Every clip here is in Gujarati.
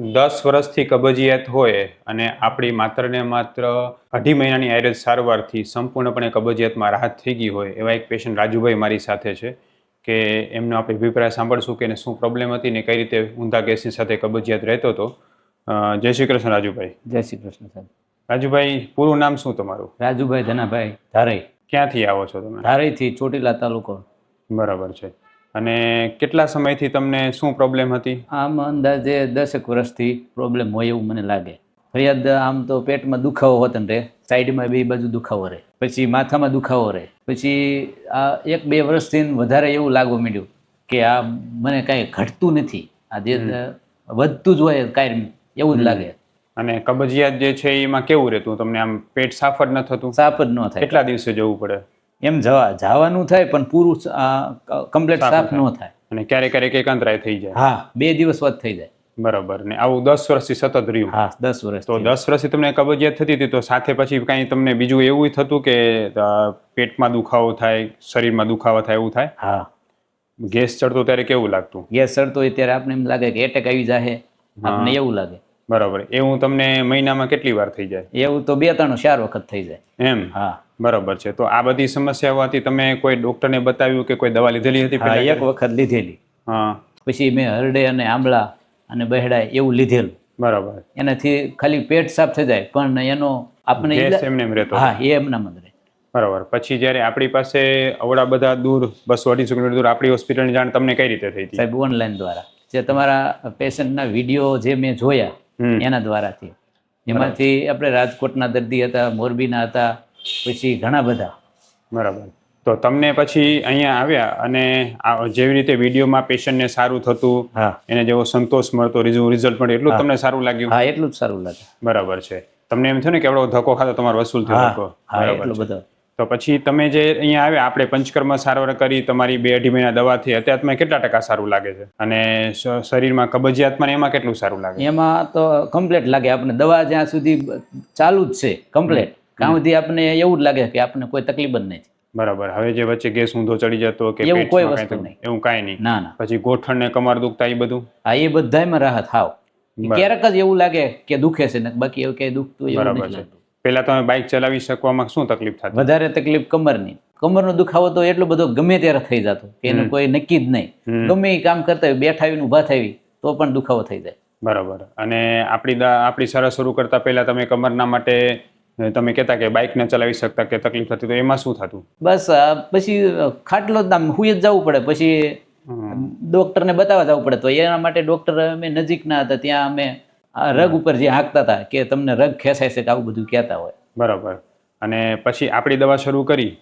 દસ વર્ષથી કબજિયાત હોય અને આપણી માત્ર ને માત્ર અઢી મહિનાની આયુર્વેદ સારવારથી સંપૂર્ણપણે કબજિયાતમાં રાહત થઈ ગઈ હોય એવા એક પેશન્ટ રાજુભાઈ મારી સાથે છે કે એમનો આપણે અભિપ્રાય સાંભળશું કે એને શું પ્રોબ્લેમ હતી ને કઈ રીતે ઊંધા ગેસની સાથે કબજિયાત રહેતો હતો. જય શ્રી કૃષ્ણ રાજુભાઈ. જય શ્રી કૃષ્ણ સાહેબ. રાજુભાઈ પૂરું નામ શું તમારું? રાજુભાઈ ધનાભાઈ ધારઈ. ક્યાંથી આવો છો તમે? ધારઈથી ચોટીલા તાલુકો. બરાબર છે. અને કેટલા સમયથી તમને શું પ્રોબ્લેમ હતી? આમ અંદાજે દસેક વર્ષથી પ્રોબ્લેમ હોય એવું મને લાગે. ફરિયાદ આમ તો પેટમાં દુખાવો હોત ને રે સાઈડમાં બે બાજુ દુખાવો રહે. પછી માથામાં દુખાવો રહે. પછી આ એક બે વર્ષથી વધારે એવું લાગવા માંડ્યું કે આ મને કાંઈ ઘટતું નથી. આ જે વધતું જ હોય કાંઈ એવું જ લાગે. અને કબજિયાત જે છે એમાં કેવું રહેતું? તમને આમ પેટ સાફ જ ન થતું? સાફ જ ન થાય. કેટલા દિવસે જવું પડે? એમ જવા જવાનું થાય પણ પૂરું કમ્પ્લીટ સાફ ન થાય. અને ક્યારેક ક્યારેક એકાંતરાય થઈ જાય. હા બે દિવસ વધ થઈ જાય. બરાબર. ને આવું દસ વર્ષથી સતત રહ્યું. હા દસ વર્ષ તો દસ વર્ષથી તમને કબજિયાત થતી હતી તો સાથે પછી કાંઈ તમને બીજું એવું થતું કે પેટમાં દુખાવો થાય શરીરમાં દુખાવો થાય એવું થાય? હા. ગેસ ચડતો ત્યારે કેવું લાગતું? ગેસ ચડતો હોય ત્યારે આપણે એમ લાગે કે એટેક આવી જાય આપણે એવું લાગે. બરાબર. એવું તમને મહિનામાં કેટલી વાર થઈ જાય? એવું તો બે ત્રણ ચાર વખત થઈ જાય. એમ? હા. બરાબર છે. તો આ બધી સમસ્યાઓ હતી. તમે કોઈ ડોક્ટરને બતાવ્યું કે કોઈ દવા લીધેલી હતી પહેલા? એક વખત લીધેલી. હા. પછી મેં હરડે અને આંબળા અને બહેડાય એવું લીધેલું. બરાબર. એનાથી ખાલી પેટ સાફ થઈ જાય પણ એનો આપણે એમને એમ રહેતો હા એ એમના મત રહે. બરાબર. પછી જ્યારે આપણી પાસે અવડા બધા દૂર બસો અઢીસો કિલોમીટર દૂર આપણી હોસ્પિટલની જાણ તમને કઈ રીતે થઈ સાહેબ ઓનલાઈન દ્વારા. જે તમારા પેશન્ટના વીડિયો જે મેં જોયા એના દ્વારાથી એમાંથી આપણે રાજકોટના દર્દી હતા મોરબીના હતા પછી ઘણા બધા. બરાબર. તો તમને પછી અહીંયા આવ્યા અને જેવી રીતે વિડીયોમાં પેશન્ટને સારું થતું હા. એને જેવો સંતોષ મળતો રિઝલ્ટ મળે એટલું તમને સારું લાગ્યું? હા એટલું જ સારું લાગે. બરાબર છે. તમને એમ થયું ને કે એવડો ધક્કો ખાતો તમારો વસૂલ થયો બરાબર. બધો. તો પછી તમે જે અહીંયા આવ્યા આપણે પંચકર્મ સારવાર કરી તમારી બે અઢી મહિના દવાથી અત્યારે તમે કેટલા ટકા સારું લાગે છે? અને શરીરમાં કબજિયાતમાં એમાં કેટલું સારું લાગે? એમાં તો કમ્પ્લેટ લાગે. આપણે દવા જ્યાં સુધી ચાલુ જ છે કમ્પ્લેટ ત્યાં સુધી આપણને એવું જ લાગે કે આપણને કોઈ તકલીફ જ નથી. બરાબર. હવે જે વચ્ચે ગેસ ઊંધો ચડી જતો કે એવું કોઈ વસ્તુ નહીં. એવું કાંઈ નહીં. ના ના. પછી ગોઠણ ને કમર દુખતા એ બધું? હા એ બધાયમાં રાહત હાવ. ક્યારેક જ એવું લાગે કે દુખે છે ને બાકી એવું ક્યાંય દુખતું એવું નથી લાગતું. પહેલા તમે બાઇક ચલાવી શકવામાં શું તકલીફ થતી? વધારે તકલીફ કમરની કમરનો દુખાવો તો એટલો બધો ગમે ત્યારે થઈ જતો કે એનું કોઈ નક્કી જ નહીં. ગમે એ કામ કરતા હોય બેઠા આવીને ઊભા થાય તો પણ દુખાવો થઈ જાય. બરાબર. અને આપણી આપણી સરસ શરૂ કરતા પહેલા તમે કમરના માટે તમે કહેતા કે બાઇક ન ચલાવી શકતા કે તકલીફ થતી તો એમાં શું થતું? બસ પછી ખાટલો જ આમ હુઈ જ જવું પડે. પછી ડોક્ટરને બતાવવા જવું પડે. તો એના માટે ડોક્ટર અમે નજીકના હતા ત્યાં અમે રગ ઉપર જે હાંકતા હતા કે તમને રગ ખેંચાય છે કે આવું બધું કહેતા હોય. બરાબર. અને પછી આપણી દવા શરૂ કરી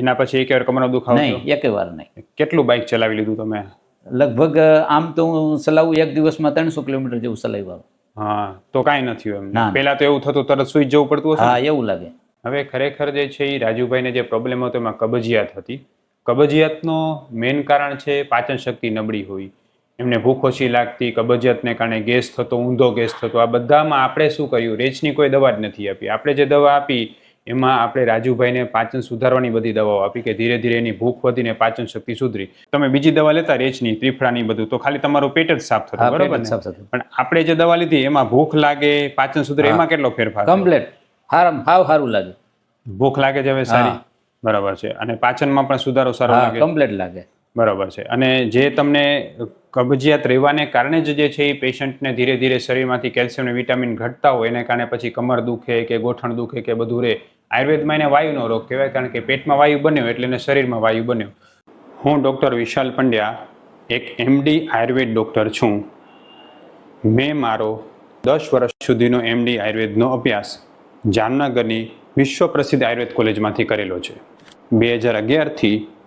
એના પછી એક વાર કમરનો દુખાવો નહીં એક વાર નહીં. કેટલું બાઇક ચલાવી લીધું તમે? લગભગ આમ તો હું ચલાવું એક દિવસમાં ત્રણસો કિલોમીટર જેવું ચલાવ્યું હા તો કાંઈ નથી એમ. ના. પહેલા તો એવું થતું તરત સુઈ જવું પડતું હશે હા એવું લાગે. હવે ખરેખર જે છે એ રાજુભાઈને જે પ્રોબ્લેમ હતો એમાં કબજિયાત હતી. કબજિયાતનો મેઇન કારણ છે પાચન શક્તિ નબળી હોય. એમને ભૂખ ઓછી લાગતી કબજિયાતને કારણે ગેસ થતો ઊંધો ગેસ થતો. આ બધામાં આપણે શું કર્યું? રેચની કોઈ દવા જ નથી આપી. આપણે જે દવા આપી એમાં આપણે રાજુભાઈને પાચન સુધારવાની બધી દવાઓ આપી કે ધીરે ધીરે એની ભૂખ વધીને પાચન શક્તિ સુધરી. તમે બીજી દવા લેતા રેચની ત્રિફળાની બધું તો ખાલી તમારું પેટ જ સાફ થતું બરોબર પણ આપણે જે દવા લીધી એમાં ભૂખ લાગે પાચન સુધરે એમાં કેટલો ફેરફાર? કમ્પ્લેટ. હારમ હાવ સારું લાગે. ભૂખ લાગે છે હવે સારી? બરાબર છે. અને પાચનમાં પણ સુધારો સારો લાગે? કમ્પ્લેટ લાગે. બરાબર છે. અને જે તમને કબજિયાત રહેવાને કારણે જ જે છે એ પેશન્ટને ધીરે ધીરે શરીરમાંથી કેલ્શિયમ અને વિટામિન ઘટતા હોય, એને કારણે પછી કમર દુખે કે ગોઠણ દુખે કે બધું રહે આયુર્વેદમાં એને વાયુનો રોગ કહેવાય કારણ કે પેટમાં વાયુ બન્યો એટલે એને શરીરમાં વાયુ બન્યો. હું ડૉક્ટર વિશાલ પંડ્યા, એક એમડી આયુર્વેદ ડૉક્ટર છું. મેં મારો દસ વર્ષ સુધીનો એમડી આયુર્વેદનો અભ્યાસ જામનગરની વિશ્વ પ્રસિદ્ધ આયુર્વેદ કોલેજમાંથી કરેલો છે. બે હજાર અગિયારથી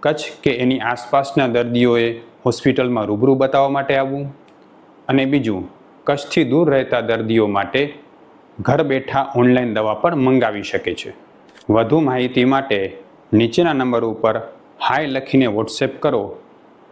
કચ્છ કે એની આસપાસના દર્દીઓએ હોસ્પિટલમાં રૂબરૂ બતાવવા માટે આવવું અને બીજું, કચ્છથી દૂર રહેતા દર્દીઓ માટે ઘર બેઠા ઓનલાઈન દવા પણ મંગાવી શકે છે. વધુ માહિતી માટે નીચેના નંબર ઉપર હાય લખીને વોટ્સએપ કરો.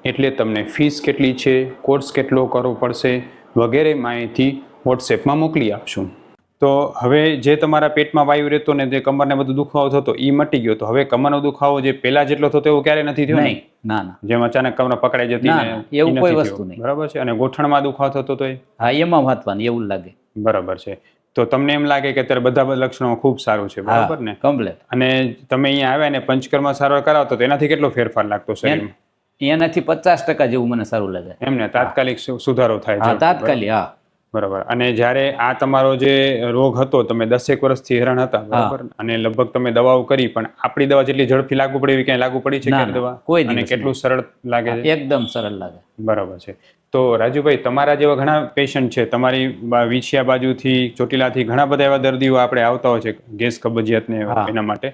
એટલે તમને ફીસ કેટલી છે, કોર્સ કેટલો કરવો પડશે વગેરે માહિતી વોટ્સએપમાં મોકલી આપશું. તો હવે જે તમારા પેટમાં વાયુ રહેતો ને જે કમરને બધું દુખાવો થતો એ મટી ગયો. તો હવે કમરનો દુખાવો જે પહેલા જેટલો થતો એવો ક્યારે નથી થયો? નહીં ના ના. જેમ અચાનક કમર પકડાઈ જતી એવું કોઈ વસ્તુ નહીં. બરાબર છે? અને ગોઠણમાં દુખાવો થતો તો હા એમાં વાંચવાની એવું લાગે. બરાબર છે. તો તમને એમ લાગે કે અત્યારે બધા બધા લક્ષણો ખૂબ સારું છે બરાબર ને? કમ્પ્લેટ અને તમે અહીંયા આવ્યા ને પંચકર્મ સારવાર કરાવતો તો એનાથી કેટલો ફેરફાર લાગતો શરીરમાં? એનાથી પચાસ ટકા જેવું મને સારું લાગે. એમને તાત્કાલિક સુધારો થાય તાત્કાલિક હા. બરાબર. અને જ્યારે આ તમારો જે રોગ હતો તમે દસેક વર્ષથી હેરાન હતા બરાબર? અને લગભગ તમે દવાઓ કરી પણ આપણી દવા જેટલી ઝડપી લાગુ પડે એવી ક્યાંય લાગુ પડી છે દવા? કોઈ અને કેટલું સરળ લાગે છે? એકદમ સરળ લાગે. બરાબર છે. તો રાજુભાઈ તમારા જેવા ઘણા પેશન્ટ છે. તમારી વિછિયા બાજુથી ચોટીલાથી ઘણા બધા એવા દર્દીઓ આપણે આવતા હોય છે ગેસ કબજિયાત ને એના માટે.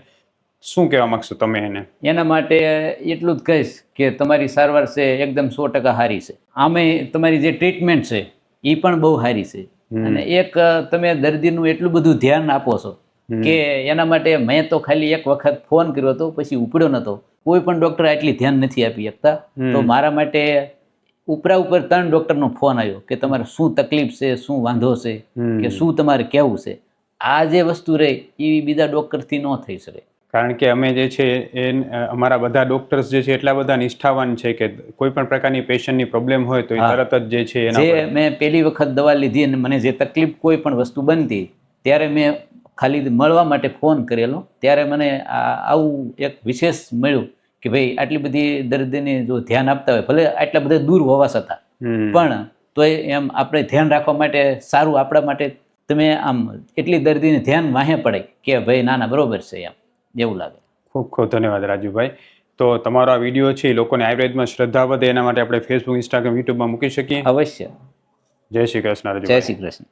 શું કહેવા માંગશો તમે એને? એના માટે એટલું જ કહીશ કે તમારી સારવાર છે એકદમ સો ટકા સારી છે. આમે તમારી જે ટ્રીટમેન્ટ છે એ પણ બહુ સારી છે. અને એક તમે દર્દીનું એટલું બધું ધ્યાન આપો છો કે એના માટે મેં તો ખાલી એક વખત ફોન કર્યો હતો પછી ઉપડ્યો નતો. કોઈ પણ ડોક્ટર આટલી ધ્યાન નથી આપી શકતા. તો મારા માટે ઉપરા ઉપર ત્રણ ડોક્ટરનો ફોન આવ્યો કે તમારે શું તકલીફ છે શું વાંધો છે કે શું તમારે કહેવું છે. આ જે વસ્તુ રહે એ બીજા ડોક્ટરથી ન થઈ શકે. કારણ કે અમે જે છે એ અમારા બધા ડોક્ટર્સ જે છે એટલા બધા નિષ્ઠાવાન છે કે કોઈ પણ પ્રકારની પેશન્ટની પ્રોબ્લેમ હોય તો એ તરત જ જે છે જે મેં પહેલી વખત દવા લીધી અને મને જે તકલીફ કોઈ પણ વસ્તુ બનતી ત્યારે મેં ખાલી મળવા માટે ફોન કરેલો. ત્યારે મને આ આવું એક વિશેષ મળ્યું કે ભાઈ આટલી બધી દર્દીને જો ધ્યાન આપતા હોય ભલે આટલા બધા દૂર હોવા છતાં. પણ તો એમ આપણે ધ્યાન રાખવા માટે સારું આપણા માટે તમે આમ એટલી દર્દીને ધ્યાન વાહે પડે કે ભાઈ ના ના બરોબર છે એમ. એવું લાગે. ખૂબ ખૂબ ધન્યવાદ રાજુભાઈ. તો તમારો આ વીડિયો છે એ લોકોને આયુર્વેદમાં શ્રદ્ધા વધે એના માટે આપણે ફેસબુક ઇન્સ્ટાગ્રામ યુટ્યુબમાં મૂકી શકીએ. અવશ્ય. જય શ્રી કૃષ્ણ જય શ્રી કૃષ્ણ.